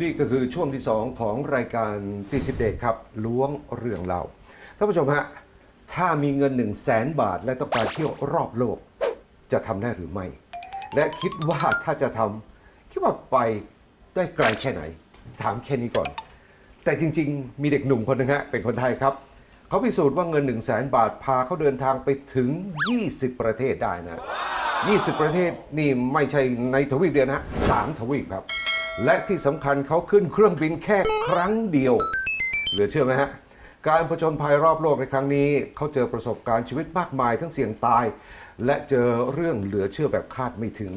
นี่ก็คือช่วงที่ 2 ของรายการตีสิบเดครับล้วงเรื่องเราท่านผู้ชมฮะถ้ามีเงิน 1 0 0 0 0แสนบาท และต้องการเที่ยวรอบโลก จะทำได้หรือไม่ และคิดว่าถ้าจะทำคิดว่าไปได้ไกลแค่ไหน ถามแค่นี้ก่อน แต่จริง ๆ มีเด็กหนุ่มคนหนึงฮะเป็นคนไทยครับ เขาพิสูจน์ว่าเงิน 1 0 0 0 0แสนบาทพาเขาเดินทางไปถึง 20 ประเทศได้นะ 20 ประเทศนี่ไม่ใช่ในทวีปเดียวนะสามทวีปครับ และที่สำคัญเขาขึ้นเครื่องบินแค่ครั้งเดียว เหลือเชื่อไหมฮะ การผจญภัยรอบโลกในครั้งนี้ เขาเจอประสบการณ์ชีวิตมากมายทั้งเสี่ยงตาย และเจอเรื่องเหลือเชื่อแบบคาดไม่ถึง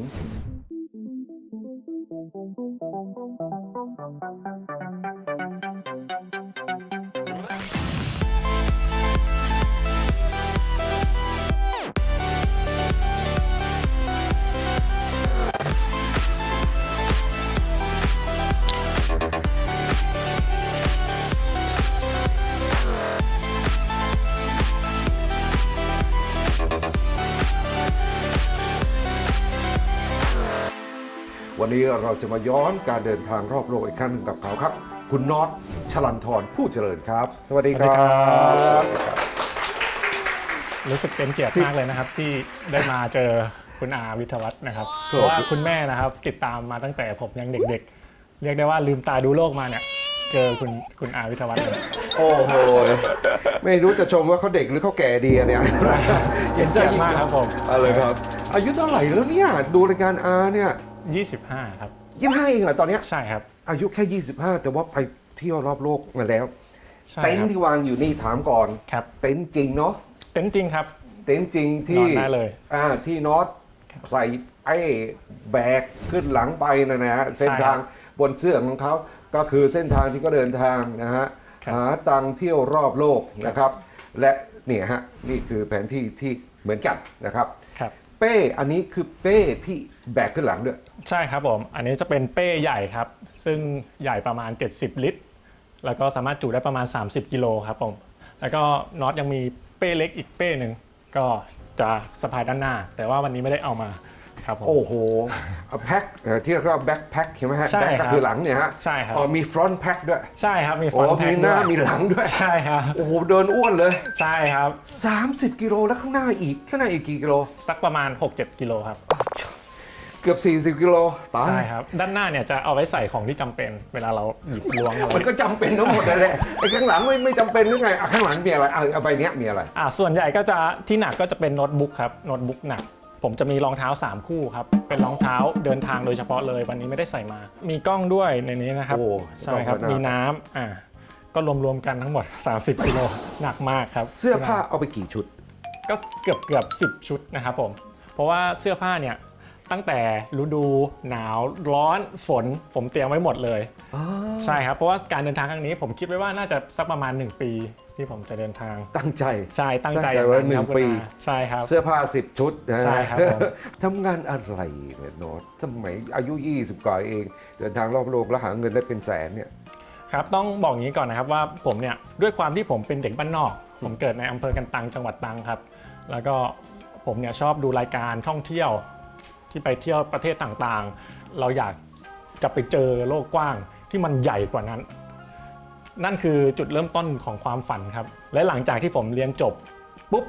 วันนี้เราจะมาย้อนการเดินทางรอบโลกอีกครั้งหนึ่งกับเขาครับ คุณน็อตชลันทรผู้เจริญครับ สวัสดีครัสวัสดีครับ บ รู้สึกเป็นเกียรติมากเลยนะครับที่ได้มาเจอคุณอาวิทยาวัฒน์นะครับครับเพราะว่าคุณแม่นะครับติดตามมาตั้งแต่ผมยังเด็กๆ เรียกได้ว่าลืมตาดูโลกมาเนี่ยเจอคุณคุณอาวิทยาวัฒน์เลยโอ้โหไม่รู้จะชมว่าเขาเด็กหรือเขาแก่ดีอะเนี่ย เป็นเกียรติมากครับผม อะไรครับ อายุเท่าไหร่แล้วเนี่ย ดูรายการอาเนี่ย 25 ครับ ยี่ห้าเองเหรอตอนเนี้ยใช่ครับอายุแค่ 25 แต่ว่าไปเที่ยวรอบโลกมาแล้ว ใช่เต็นครัท์ที่วางอยู่นี่ถามก่อน ครับเต็นท์จริงเนาะเต็นท์จริงครับ เต็นท์จริงที่นอนได้เลย อ่าที่น็อตใส่ไอ้แบกขึ้นหลังไปนะนะฮะเส้นทางบนเสื้อของเขาก็คือเส้นทางที่เขาเดินทางนะฮะครับ หาตังค์เที่ยวรอบโลกนะครับ และเนี่ยฮะนี่คือแผนที่ที่เหมือนกันนะครับ ครับ เป้ อันนี้คือเป้ที่แบกขึ้นหลังด้วย ใช่ครับผม อันนี้จะเป็นเป้ใหญ่ครับ ซึ่งใหญ่ประมาณ 70 ลิตร แล้วก็สามารถจุได้ประมาณ 30 กิโลครับผม แล้วก็น็อตยังมีเป้เล็กอีกเป้หนึ่ง ก็จะสะพายด้านหน้า แต่ว่าวันนี้ไม่ได้เอามา ครับผม โอ้โหเอาแพ็คเอ่อที่เรียกว่าแบ็คแพ็คใช่ไหมฮะใช่แบ็คครัก็บคือหลังเนี่ยฮะใช่ครับ อ๋อมีฟรอนต์แพ็คด้วยใช่ครับมีฟโอ้อนต์แพ็มีคหน้าด้วยมีหลังด้วย ใช่ครับ โอ้โหเดินอ้วนเลย ใช่ครับ 30 กิโลแล้วข้างหน้าอีกข้างหน้าอีกกี่กิโลสักประมาณ 6-7 กิโลครับ เกือบ 40 กิโลตายใช่ครับ ด้านหน้าเนี่ยจะเอาไว้ใส่ของที่จำเป็นเวลาเราหยิบล้วงอะไรมันก็จำเป็นทั้งหมดเลยแหละไอ้ข้างหลังไม่ไม่จำเป็นหรือไงอะข้างหลังมีอะไรอะเอาไปเนี้ยมีอะไร อ่าส่วนใหญ่ก็จะที่หนักก็จะเป็นโน้ตบุ๊กครับ โน้ตบุ๊กหนัก ผมจะมีรองเท้า 3 คู่ครับ เป็นรองเท้าเดินทางโดยเฉพาะเลย วันนี้ไม่ได้ใส่มา มีกล้องด้วยในนี้นะครับโอ้ใช่ครับ กล้องก็หนักมีน้ำอ่าก็รวมๆกันทั้งหมด 30กิโลหนักมากครับ เสื้อผ้าเอาไปกี่ชุด ก็เกือบเกือบสิบชุดนะครับผม เพราะว่าเสื้อผ้าเนี่ยตั้งแต่ฤดูหนาวร้อนฝนผมเตรียมไว้หมดเลย ใช่ครับ เพราะว่าการเดินทางครั้งนี้ผมคิดไว้ว่าน่าจะสักประมาณ 1 ปีที่ผมจะเดินทาง ตั้งใจ ใช่ตั้งใจตั้งใจไว้อย่าหนึ่งครับคุณปีอาใช่ครับ เสื้อผ้า10ชุดนะฮะใช่ครับผมทำงานอะไรเนี่ยโน้ตสมัยอายุ 20 กว่าเอง เดินทางรอบโลกแล้วหาเงินได้เป็นแสนเนี่ยครับต้องบอกอย่างนี้ก่อนนะครับว่าผมเนี่ยด้วยความที่ผมเป็นเด็กบ้านนอก ผมเกิดในอำเภอกันตังจังหวัดตรังครับ แล้วก็ผมเนี่ยชอบดูรายการท่องเที่ยวที่ไปเที่ยวประเทศต่างๆ เราอยากจะไปเจอโลกกว้าง ที่มันใหญ่กว่านั้น นั่นคือจุดเริ่มต้นของความฝันครับ และหลังจากที่ผมเรียนจบปุ๊บ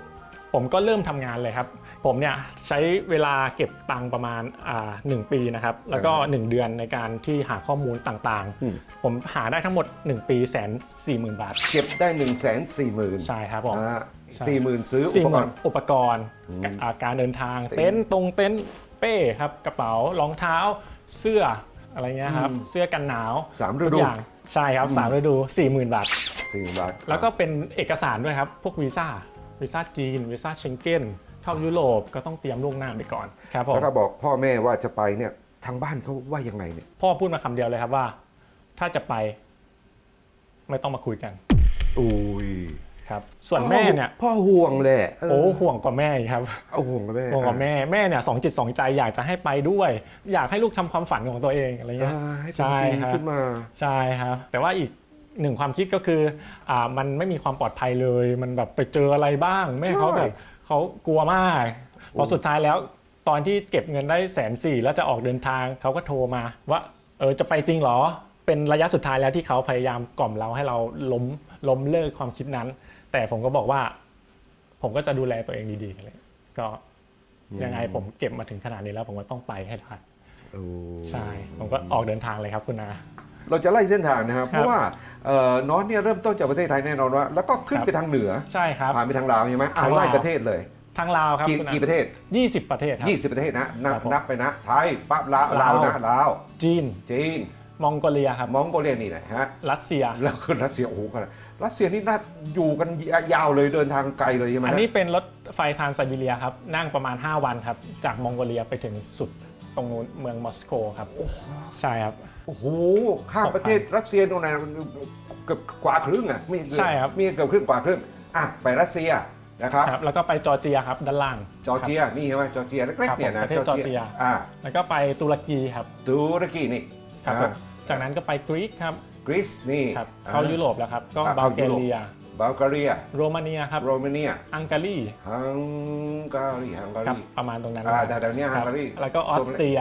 ผมก็เริ่มทำงานเลยครับ ผมเนี่ยใช้เวลาเก็บตังค์ประมาณอ่าหนึ่งปีนะครับ แล้วก็ 1 เดือนในการที่หาข้อมูลต่างอืม ๆ ผมหาได้ทั้งหมด 1 ปีแสนสี่หมื่นบาท เก็บได้1นึ่งแสนสี่หมื่นใช่ครับผมสี่หมื่นซื้ออุสิ่งปกรณ์ อุปกรณ์อ่าการเดินทาง เต็นท์ตรงเต็นท์เป้ครับกระเป๋ารองเท้าเสื้อ อะไรเงี้ยครับอืมเสื้อกันหนาวสามฤทุกดูอย่างใช่ครับสามฤดูสี่หมื่นบาท สี่บาทแล้วก็เป็นเอกสารด้วยครับ พวกวีซ่า วีซ่าจีน วีซ่าเชงเก้น เข้ายุโรปก็ต้องเตรียมล่วงหน้าไปก่อนครับผม แล้วก็บอกพ่อแม่ว่าจะไปเนี่ยทางบ้านเขาว่ายังไงเนี่ย พ่อพูดมาคำเดียวเลยครับว่า ถ้าจะไป ไม่ต้องมาคุยกัน อุ้ย ครับส่วนแม่เนี่ยพ่อห่วงแหละเโอ้ห่วงกว่าแม่อีกครับเอาห่วงกับแม่ห่วงกว่าแม่แม่เนี่ยสองจิตสองใจอยากจะให้ไปด้วย อยากให้ลูกทำความฝันของตัวเองอะไรเงี้ยอ่าให้เป็นใช่จริงครับขึ้นมาใช่ครับแต่ว่าอีกหนึ่งความคิดก็คืออ่ามันไม่มีความปลอดภัยเลย มันแบบไปเจออะไรบ้าง แม่เขาแบบเขากลัวมากพอสุดท้ายแล้วตอนที่เก็บเงินได้แสนสี่แล้วจะออกเดินทางเขาก็โทรมาว่าเออจะไปจริงเหรอเป็นระยะสุดท้ายแล้วที่เขาพยายามกล่อมเราให้เราล้มล้มเลิกความคิดนั้น แต่ผมก็บอกว่า ผมก็จะดูแลตัวเองดีๆเลยก็ยังไงผมเก็บมาถึงขนาดนี้แล้ว ผมก็ต้องไปให้ได้โอ้ใช่ ผมก็ออกเดินทางเลยครับคุณนาเราจะไล่เส้นทางนะครับครับเพราะว่าเอ่อน้องเนี่ยเริ่มต้นจากประเทศไทยแน่นอนว่าแล้วก็ขึ้นครับไปทางเหนือใช่ครับผ่านไปทางลาวใช่ไหมอ่าทางไล่ลาวประเทศเลยทางลาวครับกี่คุณนากี่ประเทศ 20 ประเทศครับ 20 ประเทศนะนับครับผมนับไปนะไทยปั๊บลาวลาลาววนะลาวจีนจีนมองโกเลียครับมองโกเลียนี่แหละฮะรัสเซียแล้วก็รัสเซียโอ้โหกัน รัสเซียนี่น่าอยู่กันยาวเลยเดินทางไกลเลยใช่ไหมอันฮะนี้เป็นรถไฟทรานไซบีเรียครับ นั่งประมาณ 5 วันครับ จากมองโกเลียไปถึงสุดตรงนู้นเมืองมอสโกครับ ใช่ครับ โอ้โหข้ามประเทศรัสเซียตรงไหนเกือบกว่าครึ่งอะมีใช่ครับมีเกือบครึ่งกว่าครึ่งอะไปรัสเซียนะครับครับแล้วก็ไปจอร์เจียครับด้านล่าง จอร์เจียนี่ใช่ไหมจอร์เจียเล็กครับๆเนี่ยนะประเทศจอร์เจียอ่าแล้วก็ไปตุรกีครับตุรกีนี่ครับอ่าจากนั้นก็ไปกรีกครับ กรีซนี่ครับอ่เข้ายุโรปแล้วครับ ก็อ่าบัลเข้าแกยุโรปเรียบัลแกเรีย โรมาเนียครับ โรมาเนียอังการี ฮังการี ฮังกาครับรี ประมาณตรงนั้นอ่าครับแถวๆเนี้ยครับฮังการี แล้วก็ออสเตรีย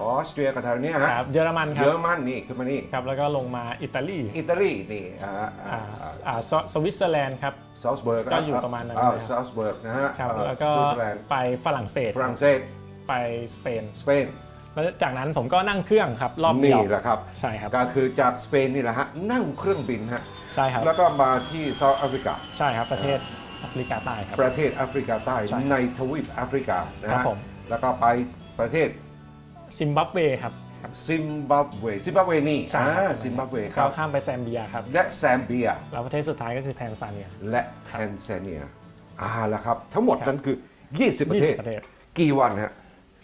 ออสเตรียกับแถวเนี้ยฮะครับเยอรมันคเยรัอบรมันนี่ขึ้นมานี่ ครับ แล้วก็ลงมาอิตาลี อิตาลีนี่ อ่า อ่าอ่าอ่าสสวิตเซอร์แลนด์ครับซาลซเบิร์กก็อยู่ประมาณนั้นอ่าเลยครับซาลซเบิร์กนะฮะ ครับอ่าแล้วก็สวิตเซอร์แลนด์ไปฝรั่งเศส ฝรั่งเศส ไปสเปน สเปน แล้วจากนั้นผมก็นั่งเครื่องครับรอบเดีนี่ยวแหละครับใช่ครับก็คือจากสเปนนี่แหละฮะนั่งเครื่องบินฮะใช่ครับแล้วก็มาที่เซาท์แอฟริกาใช่ครับประเทศแอฟริกาใต้ครับประเทศแอฟริกาใต้ใช่ในทวีปแอฟริกานะครัฮะบผมแล้วก็ไปประเทศซิมบับเวครับซิมบับเวซิมบับเวนี่ใช่ครับอ่าซิมบับเวคก็รับข้ามไปแซมเบียครับ และแซมเบีย แล้วประเทศสุดท้ายก็คือแทนซาเนีย และแทนซาเนียอ่าแล้วครับ ทั้งหมดนั้นคือ20ประเทศ20 ประเทศ กี่วันฮะ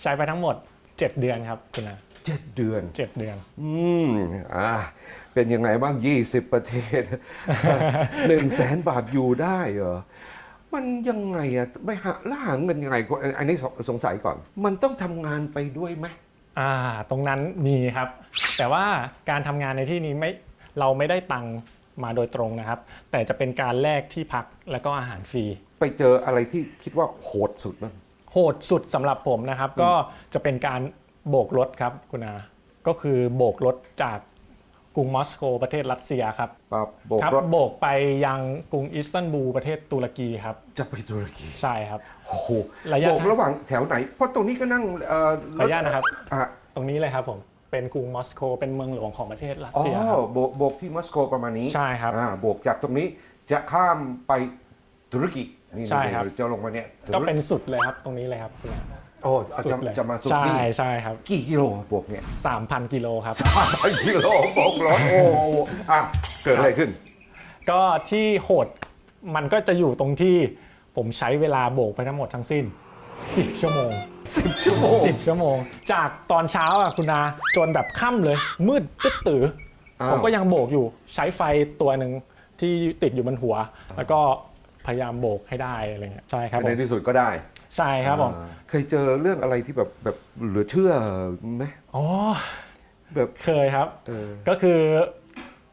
ใช้ไปทั้งหมด 7เดือนครับคุณนะเจ็ดเดือน เจ็ดเดือน อืมอ่าเป็นยังไงบ้าง 20 ประเทศ หนึ่งแสนบาทอยู่ได้เหรอ มันยังไงอะไม่หาแล้วหาเงินยังไงก่อนอันนี้สงสงสัยก่อน มันต้องทำงานไปด้วยไหมอ่า ตรงนั้นมีครับ แต่ว่าการทำงานในที่นี้ไม่เราไม่ได้ตังค์มาโดยตรงนะครับ แต่จะเป็นการแลกที่พักแล้วก็อาหารฟรี ไปเจออะไรที่คิดว่าโหดสุดบ้าง โหดสุดสำหรับผมนะครับ ก็จะเป็นการโบกรถครับคุณอาก็คือโบกรถจากกรุงมอสโกประเทศรัสเซียครับปรับโบกครับรถโบกไปยังกรุงอิสตันบูลประเทศตุรกีครับ จะไปตุรกีใช่ครับโอ้โหระยะโบกระหว่างแถวไหน เพราะตรงนี้ก็นั่งเอ่อขออนุญาตนะครับ อะตรงนี้เลยครับผมเป็นกรุงมอสโกเป็นเมืองหลวงของประเทศรัสอ๋อเซียครับ โบกโบกที่มอสโกประมาณนี้ใช่ครับ อ่าโบกจากตรงนี้จะข้ามไปตุรกี นี่ใช่ครับ จะลงมาเนี่ยก็เป็นสุดเลยครับตรงนี้เลยครับคุณอาโอ้จะสุดเลยจะมาสุดใช่นี่ใช่ครับกี่กิโลโบกเนี่ย3,000กิโลครับ สามพันกิโลโบกรถโอ้โหอะเกิดอะไรขึ้น ก็ที่โหดมันก็จะอยู่ตรงที่ผมใช้เวลาโบกไปทั้งหมดทั้งสิ้น 10 ชั่วโมง10ชั่วโมง10 ชั่วโมง จากตอนเช้าอะคุณอาจนแบบค่ำเลย มืดตึ๊ดตืออ้าว ผมก็ยังโบกอยู่ใช้ไฟตัวหนึ่งที่ติดอยู่บนหัว แล้วก็ พยายามโบกให้ได้อะไรเงี้ยใช่ครับผในมที่สุดก็ได้ใช่ครับผมอ่าเคยเจอเรื่องอะไรที่แบบแบบเหลือเชื่อไหมอ๋อแบบเคยครับ เออก็คือ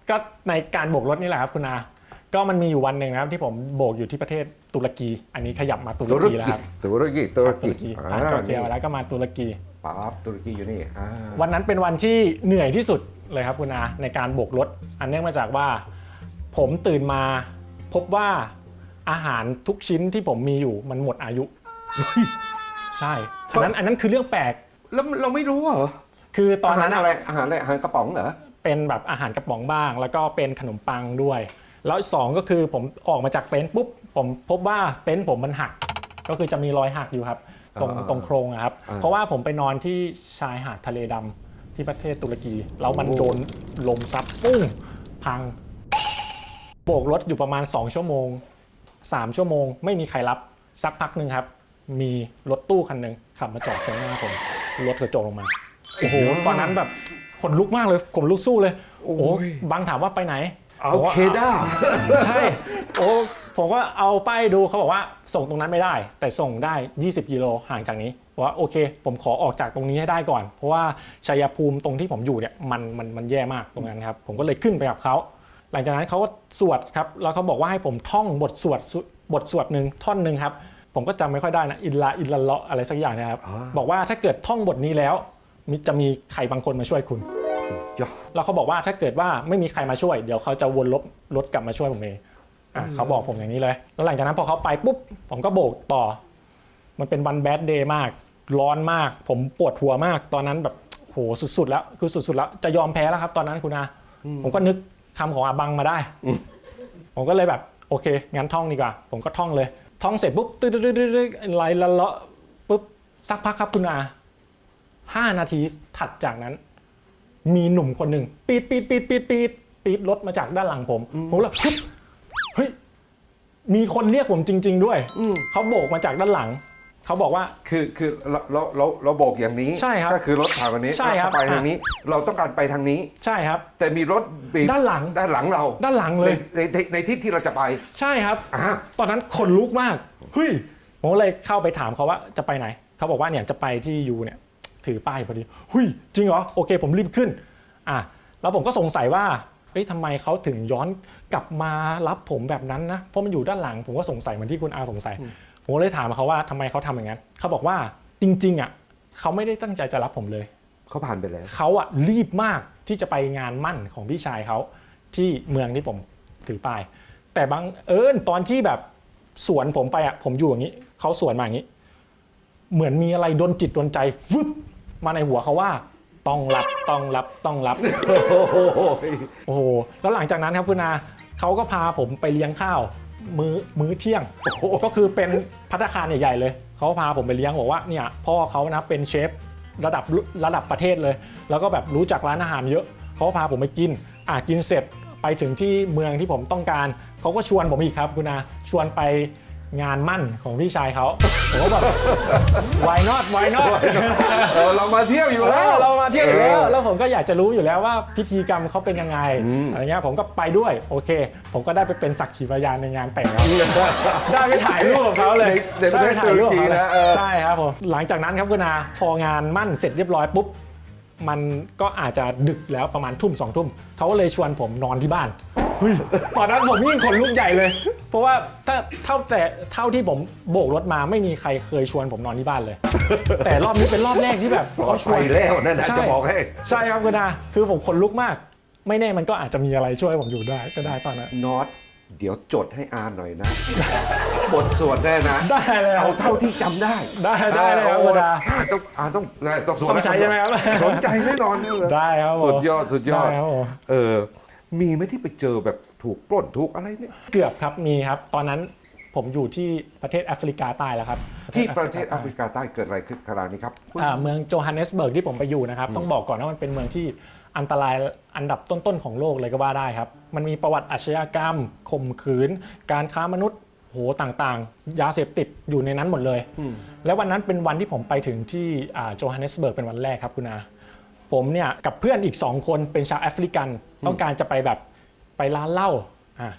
ก็ในการโบกรถนี่แหละครับคุณอา ก็มันมีอยู่วันหนึ่งนะครับที่ผมโบกอยู่ที่ประเทศตุรกี อันนี้ขยับมาตุรตุรกีแล้วกีครับตุรกีตุรตุกีรกีอ่าผ่านจอร์เจียนี่มาแล้วก็มาตุรกี ปั๊บตุรกีอยู่นี่อ่าวันนั้นเป็นวันที่เหนื่อยที่สุดเลยครับคุณอาในการโบกรถ อันเนื่องมาจากว่า ผมตื่นมาพบว่า อาหารทุกชิ้นที่ผมมีอยู่มันหมดอายุ ใช่อันนั้นอันนั้นคือเรื่องแปลก แล้วเราไม่รู้เหรอคือตอนอาหารนั้นอะไรอะอาหารอะไรอาหารกระป๋องเหรอเป็นแบบอาหารกระป๋องบ้าง แล้วก็เป็นขนมปังด้วย แล้วสองก็คือผมออกมาจากเต็นท์ปุ๊บผมพบว่าเต็นท์ผมมันหัก ก็คือจะมีรอยหักอยู่ครับตรงอ่าตรงโครงอะครับอ่าเพราะว่าผมไปนอนที่ชายหาดทะเลดำที่ประเทศตุรกี แล้วมันโอ้โดนลมซัดปุ้งพัง โบกรถอยู่ประมาณ 2 ชั่วโมง 3 ชั่วโมง ไม่มีใครรับสักพักหนึ่งครับ มีรถตู้คันหนึ่งขับมาจอดตรงหน้าผมรถกระจกลงมาโอ้โหตอนนั้นแบบขนลุกมากเลยขนลุกสู้เลยโอ้โหโอ้ยบางถามว่าไปไหนเอาผมว่าเคด้าใช่โอ้ผมก็เอาป้ายดูเขาบอกว่าส่งตรงนั้นไม่ได้ แต่ส่งได้ 20กิโลห่างจากนี้บอกว่าโอเค ผมขอออกจากตรงนี้ให้ได้ก่อน เพราะว่าชัยภูมิตรงที่ผมอยู่เนี่ยมันมันมันแย่มากตรงนั้นครับ ผมก็เลยขึ้นไปกับเขา หลังจากนั้นเขาก็สวดครับแล้วเขาบอกว่าให้ผมท่องบทสวดสุบทสวดหนึ่งท่อนหนึ่งครับผมก็จำไม่ค่อยได้นะอินลาอินละเลาะอะไรสักอย่างนะครับอ่าบอกว่าถ้าเกิดท่องบทนี้แล้วมิจะมีใครบางคนมาช่วยคุณยอแล้วเขาบอกว่าถ้าเกิดว่าไม่มีใครมาช่วย เดี๋ยวเขาจะวนรถรถกลับมาช่วยผมเองอะเขาบอกผมอย่างนี้เลย แล้วหลังจากนั้นพอเขาไปปุ๊บ ผมก็โบกต่อ มันเป็นวันแบดเดย์มาก ร้อนมาก ผมปวดหัวมาก ตอนนั้นแบบโหสุดๆแล้ว คือสุดๆแล้ว จะยอมแพ้แล้วครับ ตอนนั้นคุณอาผมก็นึก คำของอาบังมาได้ ผมก็เลยแบบโอเค งั้นท่องดีกว่า ผมก็ท่องเลย ท่องเสร็จปุ๊บตื้อตื้อตื้อตื้อไล่ละเลาะปุ๊บสักพักครับคุณอาห้านาทีถัดจากนั้น มีหนุ่มคนหนึ่งปีดปีดปีดปีดปีดปีดรถมาจากด้านหลังผม ผมเลยฮึบเฮ้ยมีคนเรียกผมจริง ๆ ด้วยอืมเขาโบกมาจากด้านหลัง เขาบอกว่า คือคือเราเราเราเราบอกอย่างนี้ใช่ครับก็คือรถผ่านวันนี้ใช่ครับเราไปทางนี้ เราต้องการไปทางนี้ ใช่ครับ แต่มีรถบีบด้านหลัง ด้านหลังเราด้านหลังเลย ในในในทิศที่เราจะไปใช่ครับ อ่า ตอนนั้นขนลุกมากเฮ้ยผมก็เลยเข้าไปถามเขาว่าจะไปไหน เขาบอกว่าเนี่ยจะไปที่ยูเนี่ย ถือป้ายพอดีเฮ้ยจริงเหรอโอเค ผมรีบขึ้น อะแล้วผมก็สงสัยว่าเฮ้ยทำไมเขาถึงย้อนกลับมารับผมแบบนั้นนะ เพราะมันอยู่ด้านหลัง ผมก็สงสัยเหมือนที่คุณอาสงสัย ผมก็เลยถามเขาว่าทำไมเขาทำอย่างนั้นเขาบอกว่าจริงๆอะเขาไม่ได้ตั้งใจจะรับผมเลยเขาผ่านไปแล้วเขาอะรีบมากที่จะไปงานมั่นของพี่ชายเขาที่เมืองที่ผมถือป้ายแต่บางเอิญตอนที่แบบสวนผมไปอะผมอยู่อย่างนี้เขาสวนมาอย่างนี้ เหมือนมีอะไรดนจิตดนใจฟึบมาในหัวเขาว่าต้องรับต้องรับต้องรับโอ้โหโอ้โหแล้วหลังจากนั้นครับคุณอาเขาก็พาผมไปเลี้ยงข้าว มื้อมื้อเที่ยง ก็คือเป็นพัตตาคารใหญ่ๆเลย เขาพาผมไปเลี้ยงบอกว่าเนี่ยพ่อเขานะเป็นเชฟระดับระดับประเทศเลย แล้วก็แบบรู้จักร้านอาหารเยอะ เขาก็พาผมไปกิน อะกินเสร็จไปถึงที่เมืองที่ผมต้องการ เขาก็ชวนผมอีกครับคุณอาชวนไป งานมั่นของพี่ชายเขาผมก็แบบ why not why not เออเรามาเที่ยวอยู่เอแล้วอเรามาเที่ยวอยู่แล้วเออแล้วผมก็อยากจะรู้อยู่แล้วว่าพิธีกรรมเขาเป็นยังไงอืม อะไรเงี้ยผมก็ไปด้วยโอเค ผมก็ได้ไปเป็นสักขีพยานในงานแต่งครับ ได้ไปถ่ายรูปกับเขาเลยในในประเทศได้ไปถ่ายรูปกับเขาตุรกีเลยนะเออ ใช่ครับผมหลังจากนั้นครับคุณอาพองานมั่นเสร็จเรียบร้อยปุ๊บ มันก็อาจจะดึกแล้วประมาณทุ่มสองทุ่มเขาก็เลยชวนผมนอนที่บ้านเฮ้ยตอนนั้นผมยิ่งขนลุกใหญ่เลย เพราะว่าถ้าเท่าแต่เท่าที่ผมโบกรถมาไม่มีใครเคยชวนผมนอนที่บ้านเลย แต่รอบนี้เป็นรอบแรกที่แบบปลอเขาดชวภันยแล้วนั่นนะใช่จะบอกให้ใช่ครับคุณอาคือผมขนลุกมาก ไม่แน่มันก็อาจจะมีอะไรช่วยผมอยู่ได้ก็ได้ตอนนั้นน็อต เดี๋ยวจดให้อาหน่อยนะ บทสวดแน่นะ ได้เลยคเอารับเท่าที่จำได้ได้ได้เลยครับโอ้คุณอาอ่าต้องอ่าต้องต้องสวดต้องใช้ใช่ไหมครับ สนใจแน่นอนเลย ได้ครับผมสุดยอดสุดยอดได้ครับผมเออ มีไหมที่ไปเจอแบบถูกปล้นถูกอะไรเนี่ย เกือบครับมีครับ ตอนนั้นผมอยู่ที่ประเทศแอฟริกาใต้แล้วครับที่ประเทศแอฟริกาใต้เกิดอะไรขึ้นขนาดนี้ครับ อ่าเมืองโจฮันเนสเบิร์กที่ผมไปอยู่นะครับ ต้องบอกก่อนว่ามันเป็นเมืองที่ อันตรายอันดับต้นๆของโลกเลยก็ว่าได้ครับ มันมีประวัติอาชญากรรมข่มขืน การค้ามนุษย์โหต่างๆ ยาเสพติดอยู่ในนั้นหมดเลยอืมและวันนั้นเป็นวันที่ผมไปถึงที่อ่าโจฮันเนสเบิร์กเป็นวันแรกครับคุณอาผมเนี่ยกับเพื่อนอีก2คนเป็นชาวแอฟริกัน ต้องการจะไปแบบไปร้านเหล้าอะ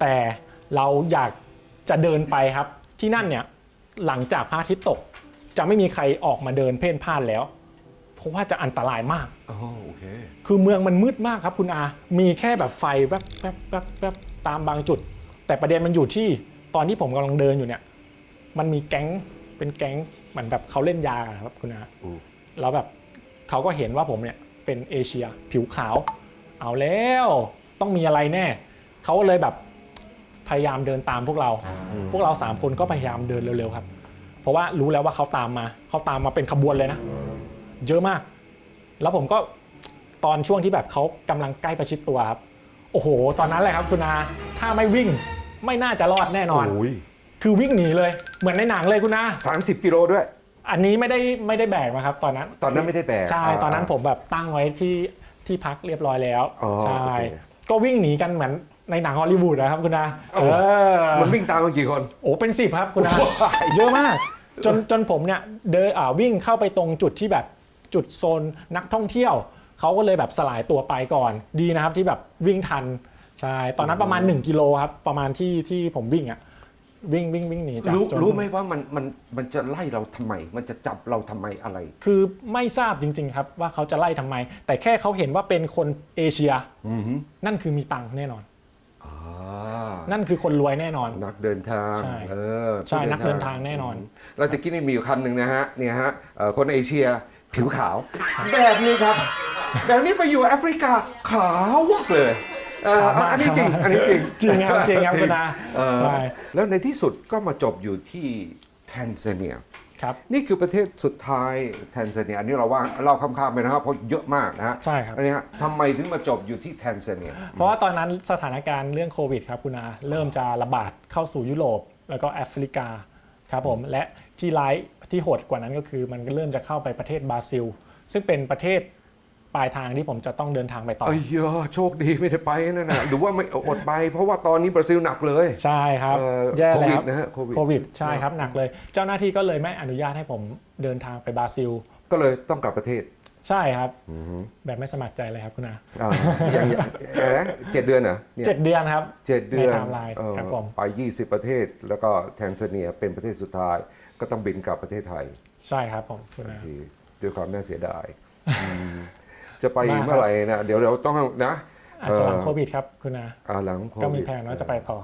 แต่เราอยากจะเดินไปครับที่นั่นเนี่ยหลังจากพระอาทิตย์ตกจะไม่มีใครออกมาเดินเพ่นพ่านแล้วเพ ราะว่าจะอันตรายมาก อ๋อโอเค คือเมืองมันมืดมากครับคุณอา มีแค่แบบไฟแวบแวบแวบแวบตามบางจุด แต่ประเด็นมันอยู่ที่ตอนที่ผมกำลังเดินอยู่เนี่ย มันมีแก๊งเป็นแก๊งเหมือนแบบเขาเล่นยากันครับคุณอา อืมแล้วแบบเขาก็เห็นว่าผมเนี่ยเป็นเอเชียผิวขาว เอาแล้วต้องมีอะไรแน่ เขาเลยแบบพยายามเดินตามพวกเราพวกเราสามคนก็พยายามเดินเร็วๆครับ เพราะว่ารู้แล้วว่าเขาตามมา เขาตามมาเป็นขบวนเลยนะ เยอะมาก แล้วผมก็ตอนช่วงที่แบบเขากำลังใกล้ประชิดตัวครับ โอ้โห ตอนนั้นแหละครับคุณอาถ้าไม่วิ่งไม่น่าจะรอดแน่นอนโอ้ยคือวิ่งหนีเลยเหมือนในหนังเลยคุณอาสามสิบกิโลด้วย อันนี้ไม่ได้ไม่ได้แบกมาครับ ตอนนั้น ตอนนั้นไม่ได้แบก ใช่ ตอนนั้นผมแบบตั้งไว้ที่ที่พักเรียบร้อยแล้วอ๋อใช่โอเคก็วิ่งหนีกันเหมือนในหนังฮอลลีวูดนะครับคุณอาโอ้เออ มันวิ่งตามกันกี่คน โอ้ เป็นสิบครับคุณอาว้ายเยอะมาก จนจนผมเนี่ยเดินอ่าวิ่งเข้าไปตรงจุดที่แบบ จุดโซนนักท่องเที่ยว เขาก็เลยแบบสลายตัวไปก่อนดีนะครับที่แบบวิ่งทันใช่ตอนนั้นประมาณ 1 กิโลครับ ประมาณที่ที่ผมวิ่งอะวิ่งวิ่งวิ่งหนีจากรู้จนรู้ไหมว่ามันมันมันจะไล่เราทำไม มันจะจับเราทำไมอะไร คือไม่ทราบจริง ๆ ครับว่าเขาจะไล่ทำไม แต่แค่เขาเห็นว่าเป็นคนเอเชีย อือหือนั่นคือมีตังค์แน่นอน อ่านั่นคือคนรวยแน่นอน นักเดินทางใช่เออใช่นักเดินทางแน่นอน เราจะกินนี่มีอยู่คำหนึ่งนะฮะเนี่ยฮะเอ่อคนเอเชีย ผิวขาว แบบนี้ครับ แบบนี้ไปอยู่แอฟริกาขาววกเลยเออขาวมาก อันนี้จริง อันนี้จริงจริงครับจริงครับคุณอาเออใช่แล้วในที่สุดก็มาจบอยู่ที่แทนซาเนีย ครับนี่คือประเทศสุดท้ายแทนซาเนียอันนี้เราว่าเราข้ามๆไปนะครับเพราะเยอะมากนะฮะใช่ครับ อันนี้ฮะทำไมถึงมาจบอยู่ที่แทนซาเนีย เพราะว่าตอนนั้นสถานการณ์เรื่องโควิดครับคุณอาเริ่มจะระบาดเข้าสู่ยุโรป แล้วก็แอฟริกาครับผมและที่ร้าย ที่โหดกว่านั้นก็คือมันก็เริ่มจะเข้าไปประเทศบราซิล ซึ่งเป็นประเทศปลายทางที่ผมจะต้องเดินทางไปต่อเอ้ยเยอะโชคดีไม่ได้ไปนั่นนะหรือว่าไม่อดไป เพราะว่าตอนนี้บราซิลหนักเลยใช่ครับเอ่อแย่โคเลยวิคดรับนะฮะโควิดโควิดใช่ครับหนักเลย เจ้าหน้าที่ก็เลยไม่อนุญาตให้ผมเดินทางไปบราซิล ก็เลยต้องกลับประเทศใช่ครับแบบไม่สมัครใจเลยครับคุณอาอ่าอย่างอย่างอะไรนะเจ็ดเดือนเหรอเนี่ยเจ็ดเดือนครับเจ็ดเดือนในไทม์ไลน์เออครับผมไป 20 ประเทศ แล้วก็แทนซาเนียเป็นประเทศสุดท้าย ก็ต้องบินกลับประเทศไทยใช่ครับผมคุณอาที่ด้วยความน่าเสียดายอืมจะไปมากครับเมื่อไหร่นะเดี๋ยวเราต้องนะอาจจะหลังเอ่อโควิดครับคุณอาอ่าหลังโควิดก็มีแผนว่าจะไปต่อ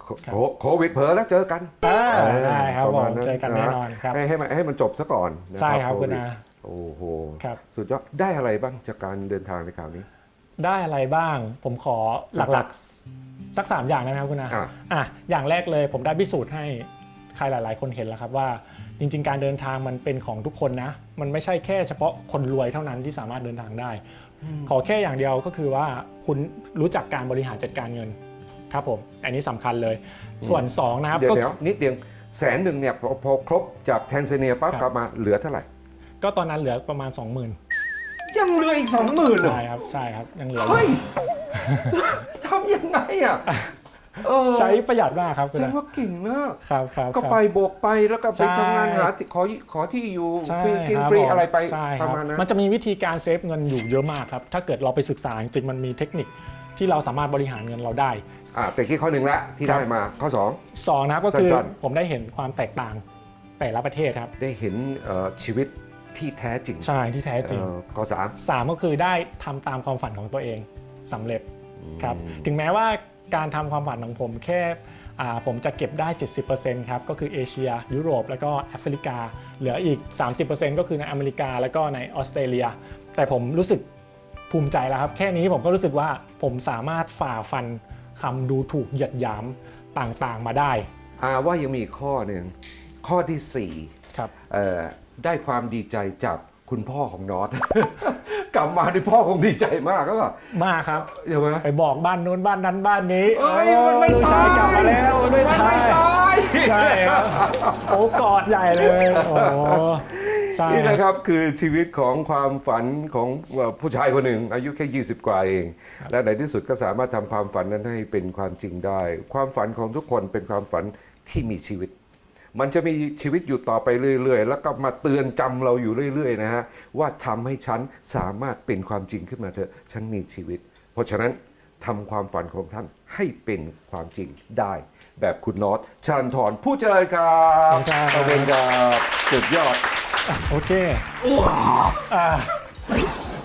โคโคโควิดเผลอแล้วเจอกัน อ่าได้ครับปะผมมาณเจอกันแน่นอนครับ ให้ให้มันให้มันจบซะก่อนนะใช่ครับโคุณอาโอ้โหครับ สุดยอดได้อะไรบ้างจากการเดินทางในคราวนี้ ได้อะไรบ้าง ผมขอหลักๆสักสามอย่างได้ไหมครับคุณอาอะ อะอย่างแรกเลยผมได้พิสูจน์ให้ ใครหลาย ๆ คนเห็นแล้วครับว่าจริง ๆ การเดินทางมันเป็นของทุกคนนะ มันไม่ใช่แค่เฉพาะคนรวยเท่านั้นที่สามารถเดินทางได้ ขอแค่อย่างเดียวก็คือว่าคุณรู้จักการบริหารจัดการเงินครับผม อันนี้สำคัญเลย ส่วนสองนะครับเดี๋ยวก็เดี๋ยวนิดเดียวแสนหนึ่งเนี่ยพอพอครบจากแทนซาเนียปั๊บครับกลับมาเหลือเท่าไหร่ ก็ตอนนั้นเหลือประมาณ 20,000 ยังเหลืออีกสองหมื่นใช่ครับใช่ครับยังเหลืออยู่เฮ้ยทำยังไงอะ เออใช้ประหยัดมากครับแสคุณดอางว่าเก่งมากครับครับก็ครับไปโบกไปแล้วก็ไปใช่ ทำงานหาที่ขอขอที่อยู่ใช่ฟรีกินครับฟรีผมอะไรไปใช่ปคระบมาณนั้น มันจะมีวิธีการเซฟเงินอยู่เยอะมากครับ ถ้าเกิดเราไปศึกษาจริงๆมันมีเทคนิคที่เราสามารถบริหารเงินเราได้ อ่าแต่กี้ข้อหนึ่งละที่ครับได้มาข้อสอง สองนะครับก็คือสั้นๆผมได้เห็นความแตกต่างแต่ละประเทศครับ ได้เห็นเอ่อชีวิตที่แท้จริงใช่ที่แท้จริง เอ่อข้อสาม สามก็คือได้ทำตามความฝันของตัวเองสำเร็จครับ ถึงแม้ว่า การทำความฝันของผมแค่อ่าผมจะเก็บได้ 70%ครับ ก็คือเอเชีย ยุโรป แล้วก็แอฟริกา เหลืออีก 30%ก็คือในอเมริกา แล้วก็ในออสเตรเลีย แต่ผมรู้สึกภูมิใจแล้วครับ แค่นี้ผมก็รู้สึกว่าผมสามารถฝ่าฟันคำดูถูกเหยียดหยามต่างๆมาได้อาว่ายังมีอีกข้อหนึ่งข้อที่สี่ครับเอ่อได้ความดีใจจากคุณพ่อของนอต กลับมาในพ่อคงดีใจมากก็แบบมากครับใช่ไหมไปบอกบ้านนู้นบ้านนั้นบ้านนี้เอ้ยมันไม่ลูกชายกลับมาแล้วมันไม่มันตาไม่ยตายใช่ครับโอ้กอดใหญ่เลยโอ้ใช่นี่คนะรับครับคือชีวิตของความฝันของเอ่อผู้ชายคนหนึ่ง อายุแค่ 20 กว่าเอง และในที่สุดก็สามารถทำความฝันนั้นให้เป็นความจริงได้ ความฝันของทุกคนเป็นความฝันที่มีชีวิต มันจะมีชีวิตอยู่ต่อไปเรื่อย ๆ แล้วก็มาเตือนจำเราอยู่เรื่อย ๆ นะฮะ ว่าทำให้ฉันสามารถเป็นความจริงขึ้นมาเถอะฉันมีชีวิต เพราะฉะนั้นทำความฝันของท่านให้เป็นความจริงได้ แบบคุณน็อตชลันทรผู้เจริญครับขอบคุณครับขอบคุณครับสุดยอด โอเคอ่า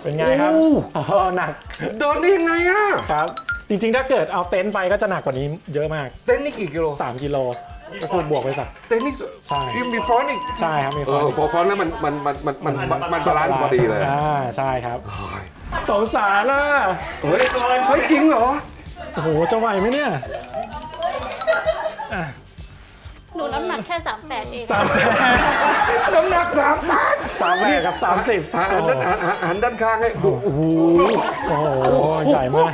เป็นไงครับโอ้อ๋อหนักโดนได้ยังไงอะครับจริงๆ ถ้าเกิดเอาเต็นท์ไปก็จะหนักกว่านี้เยอะมาก เต้นนี่กี่กิโล3กิโล ก็คือบวกไปสักเต้นนี่สุดใช่ยังมีฟอนต์อีกใช่ครับมีเอฟอนอต์พอฟอนต์แล้วมันมันมันมันมันมันมันบาลานซ์พอดีเลยอ่าใช่ครับสงสารน่ะเฮ้ยเฮ้ยจริงเหรอ โอ้โหจะไหวไหมเนี่ยอะหนูน้ำหนักแค่ 38 เอง สามน้ำหนักสามตันสามแปดกับสามสิบหันด้านหันหันหันด้านข้างให้ดูโอ้โหโอ้โหใหญ่มาก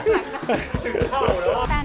แฟนราย